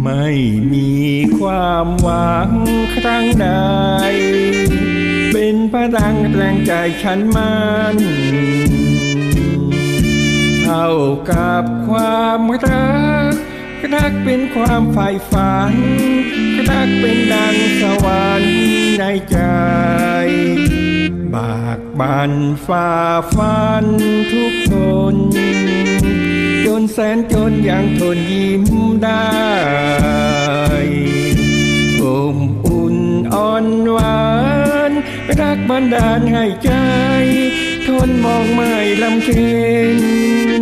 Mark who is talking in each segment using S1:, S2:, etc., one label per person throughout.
S1: ไม่มีความหวังครั้งใด เป็นพลังแรงใจฉันมันเท่ากับความรัก รักเป็นความใฝ่ฝัน รักเป็นดังสวรรค์ในใจ บากบันฝ่าฟันทุกคนจนแสนจนยังทนยิ้มได้ นดาลให้ใจ ทนมองไม่ลำเค็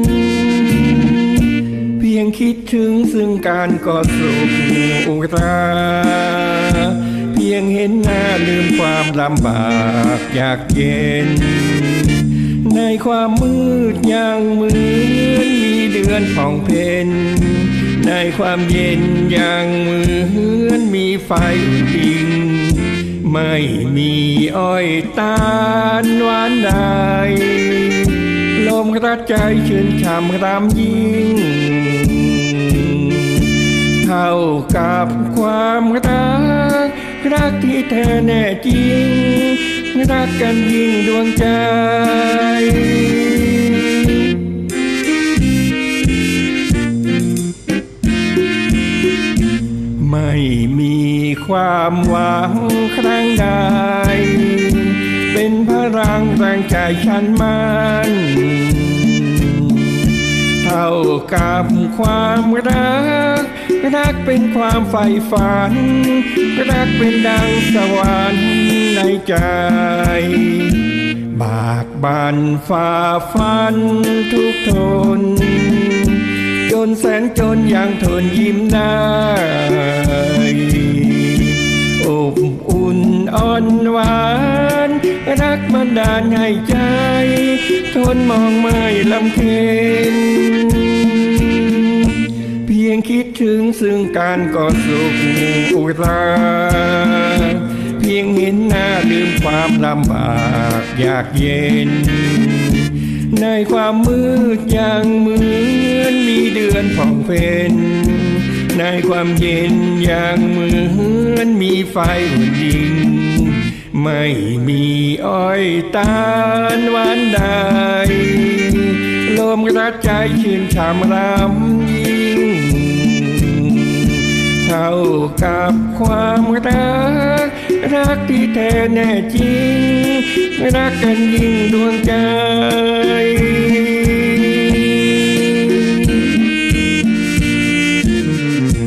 S1: นเพียงคิดถึงซึ่งการกอดสุขอุราเพียงเห็นหน้าลืมความลำบากอยากเย็น ในความมืดยังเหมือนมีเดือนผ่องเพนในความเย็นยังเหมือนมีไฟจริง ไม่มีอ้อยตาลหวานใด ลมกระใจชื่นช่ำรำยิ่ง เท่ากับความรัก รักที่แท้แน่จริง รักกันยิ่งดวงใจ ไม่มีความหวังครั้งใด เป็นพลังแรงใจฉันมันเท่ากับความรัก รักเป็นความใฝ่ฝัน รักเป็นดังสวรรค์ในใจ บากบันฝ่าฟันทุกทน จนแสนจนยังทนยิ้มได้ นอ่อนหวาน รักบันดาลให้ใจ ทนมองไม่ลำเค็นเพียงคิดถึงซึ่งการกอสุขอุราเพียงเห็นหน้าลืมความลำบากอยากเย็น ในความมืดยังเหมือนมีเดือนผ่องเพน ในความเย็นอยังเหมือนมีไฟหุ่นยิงไม่มีอ้อยตาลหวานใดลมกระใจชื่นช่ำรำยิ่ง เท่ากับความรัก รักที่แท้แน่จริง รักกันยิ่งดวงใจ